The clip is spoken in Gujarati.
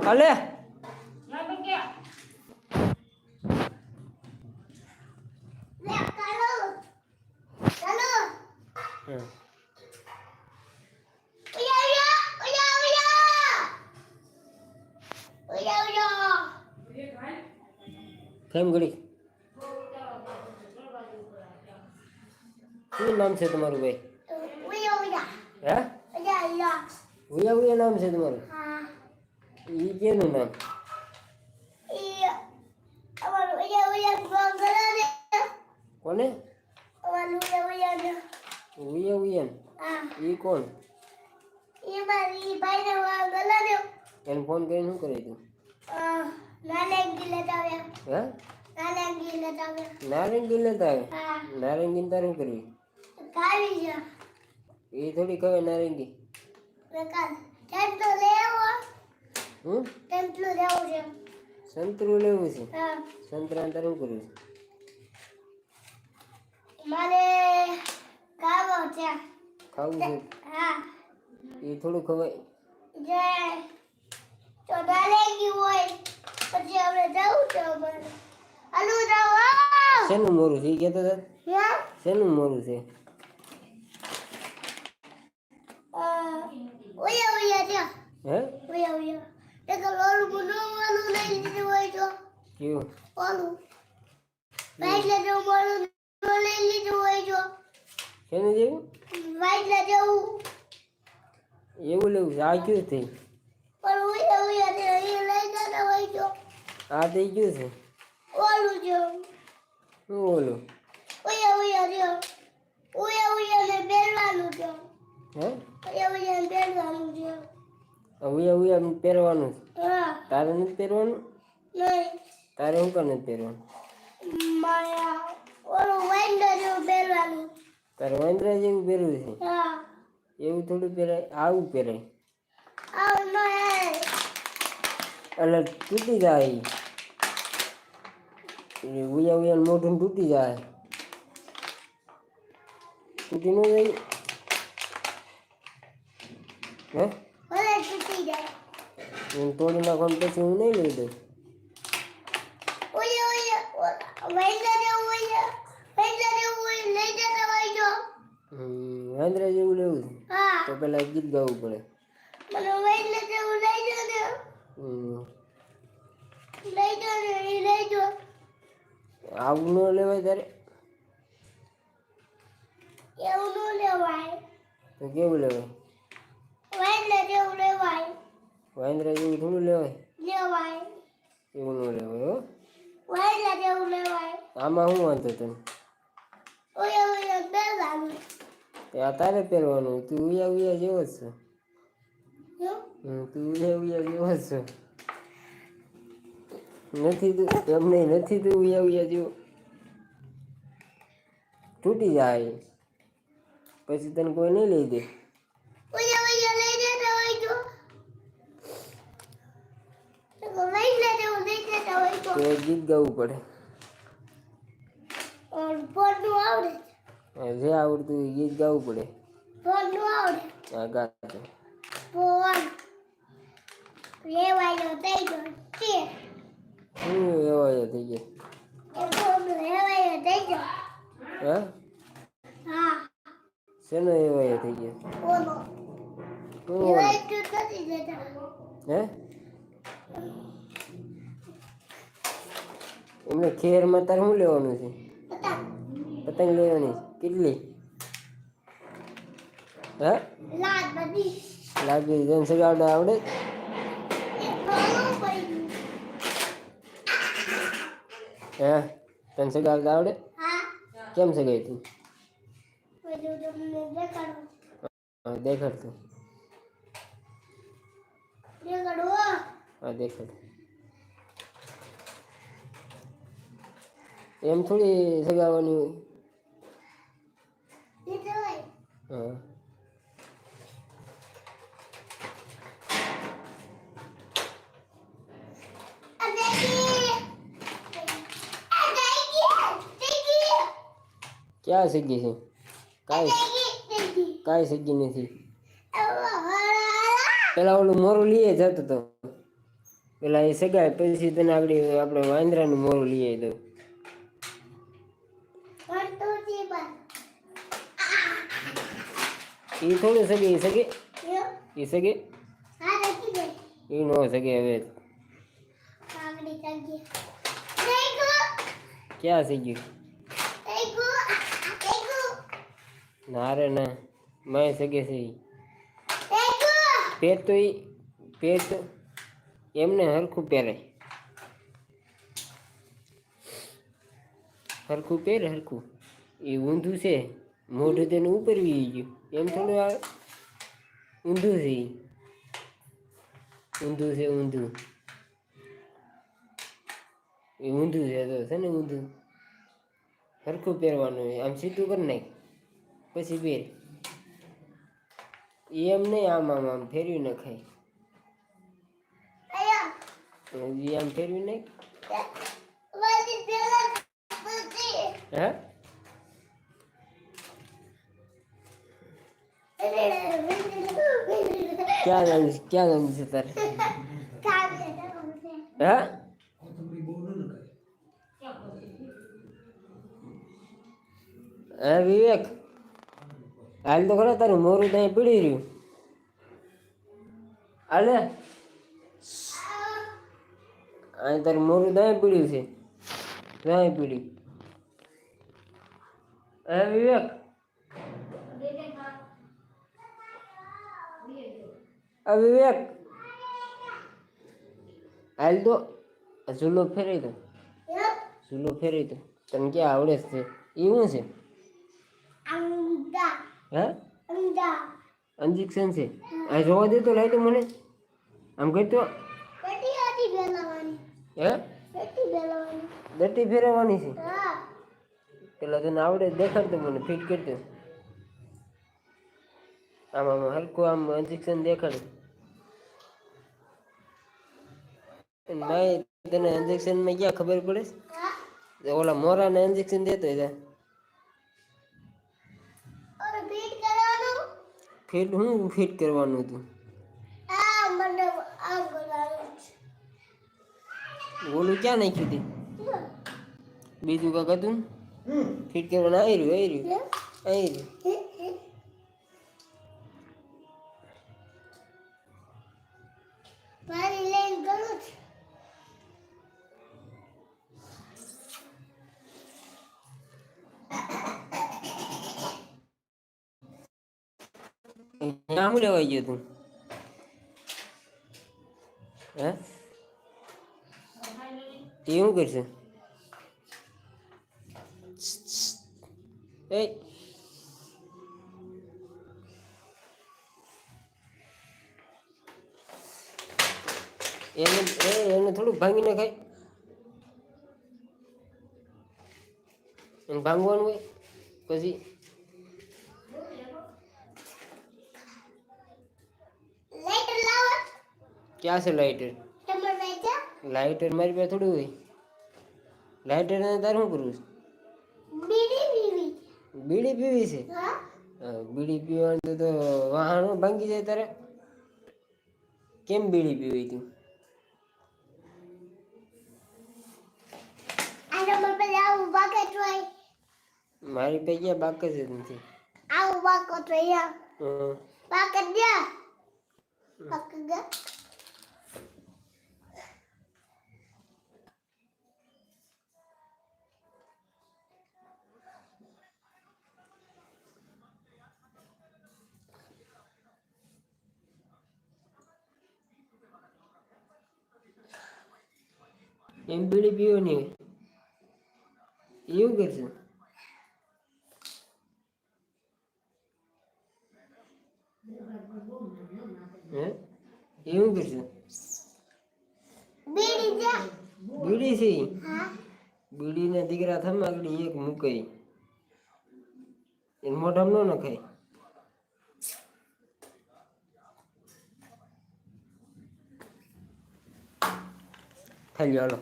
અલે. કેમ ઘડી શું નામ છે તમારું ભાઈ? હે? ઉયા ઉયા નામ છે તમારું? ઈ કેનું નામ? કોને? ઉયા ઉયા ઈ કોણ? એને ફોન કરીને શું કરી તું? હે? નારંગી લેતા આવે નારંગી તારે શું કરવી? એ થોડી ખબર નારંગી. હમ? સંતરું લેવું છે? સંતરા તારે શું કરવું મારે કાવો છે. ખાવું છે? હા. એ થોડું ખવાય. જે તો ડાલેગી હોય પછી આપણે જવું છે અમારે. હાલો જાઓ શેનું મોરું છે? એ કહેતો હતા? હા? શેનું મોરું છે ઓયા ઓયા છે હે? એ તો લોલું બનાવવાનું લઈ લીધું હોય તો. કેવું? ઓલું વાઈટલા જેવું મોડું લઈ લીધું હોય તો. શેનું જેવું? વાઈટલા જેવું એવું લેવું આ કયું થઈ પણ ઓયા ઓયા છે એ લઈ જતા હોય તો. આ થઈ ગયું છે? ઓલું છે શું ઓલું ઓયા ઓયા છે ઓયા ઓયા ને પહેરવાનું છે હે? ઓયા ઓયા ને પહેરવાનું છે ઉયા ઉયા પહેરવાનું. છે. તારે નથી પહેરવાનું? તારે હું કામ નથી પહેરવાનું. તારે વાંદરા જેવું પહેરવું છે? એવું થોડું પહેરાય? આવું પહેરાય? એટલે તૂટી જાય. એ ઉયા ઉયા મોઢું તૂટી જાય. તૂટી ન જાય. હે? એમ તોડી નાખવાનું પછી હું નહીં લઈ દઉં વાંદરા જેવું લેવું હા. તો પેલા ગીત ગાવું પડે. આવું ન લેવાય તારે? એવું ન લેવાય. તો કેવું લેવાય? વાંદરા જેવું થોડું લેવાય. એવું ન લેવાય હો. આમાં શું વાંધો તને? આ તારે પહેરવાનું તું ઉયા ઉયા જેવો જ છે. તું ઉયા ઉયા જેવો જ છે. નથી તું એમને નથી તું ઉયા ઉયા જેવો. તૂટી જાય. પછી તને કોઈ નહીં લઈ દે ઓય ઓય લઈ જતા હોય તો તો વાઈન્ડર જેવું લઈ જતા હોય તો તો ગીત ગાવું પડે. ફોનનું આવડે. જે આવડતું એ ગીત ગાવું પડે. ફોનનું આવડે. આ ગાતો. ફોન લેવાયો થઈ ગયો. છે શું એવા એ થઈ ગયા લેવાયો થઈ ગયો. હે? હા. શેનો એ થઈ ગયા? ઓલો શું તો નથી જતા. હે? એમને ખેરમાં તારે શું લેવાનું છે? પતંગ લેવાની છે. કેટલી? હે? લાગી જન સગાવડા આવડે. હા? તને સગાવડા આવડે? કેમ સગાઈ તું? દેખાડતું દેખાડું હા દેખાડ તું દેખાડું હા દેખાડ એમ થોડી સગાવવાની હોય. હા. ક્યાં સગી છે? કાંઈ કાંઈ સગી નથી. પેલા ઓલું મોરું લઈએ જતો તો. પેલા એ સગાય પછી તને આગળ આપણે વાંદરાનું મોરું લઈએ દઉં એ થોડું સગે એ સગે? એ સગે? એ નો સગે હવે. ક્યાં સગ્યું ના રે ના મેં સગે છે. પેટ તો ઈ પેટ એમને હરખું પહેરાય હરખું પહેરે હરખું. એ ઊંધું છે. મોઢું તેનું ઉપર વી ગયું. એમ થોડું આ ઊંધું છે. ઊંધું છે ઊંધું. એ ઊંધું છે તો છે ને ઊંધું. સરખું પહેરવાનું આમ સીધું કરી નાખ. પછી પહેર. એમ નહીં આમ આમ આમ ફેરવી નખાય. આમ ફેરવી નાખ. હે? ક્યાં નામ છે ક્યાં નામ છે તારે હે હે વિવેક હાલ તો ખરા તારું મોરું ત્યાં પીડી રહ્યું હાલે અહીં તારું મોરું ત્યાં પીડ્યું છે ત્યાં પીડ્યું હે વિવેક આ વિવેક હાલ તો ઝૂલો ફેરવી દો. ઝૂલો ફેરવી દો. તને ક્યાં આવડે છે? એ શું છે? હે? ઇન્જેક્શન છે? આ જોવા દે તો લઈ તો. મને આમ કરતો હે? દટ્ટી ફેરવવાની છે? પેલા તને આવડે દેખાડતો મને ફિટ કરતો. આમ આમ હલકું આમ ઇન્જેક્શન દેખાડ. નાય તને ઇન્જેક્શનમાં ક્યાં ખબર પડે? ઓલા ઓલા મોરાને ઇન્જેક્શન દેતો છે ફિટ હું ફિટ કરવાનું હતું? ઓલું ક્યાં નાખ્યું હતું? બીજું કાંક હતું? ને? ફિટ કરવાનું આવી રહ્યું આવી રહ્યું આવી રહ્યું ત્યાં હું લેવાઈ ગયો તું હે તે શું કરશે એ એને એ એને થોડુંક ભાંગી નાખાય એને ભાંગવાનું હોય પછી લાઈટર લાવો ક્યાં છે લાઇટર? લાઇટર મારી પાસે થોડું હોય. લાઇટર ને તારે શું કરવું બીડી પીવી. છે? બીડી પીવાનું તો તો વાહનો ભાંગી જાય તારે. કેમ બીડી પીવી તું? મારી પાસે ક્યાં બાક જ નથી. આવું બાકેટ હોય હં. ગયા દે બાકેટ એમ બીડી પીવાની હોય એવું કરશે હે? એવું કરશે બીડી છે. બીડીના દીકરા થમાગડી એક મૂકાઈ. એને મોઢામાં ન નખાય. થઈ હાલો.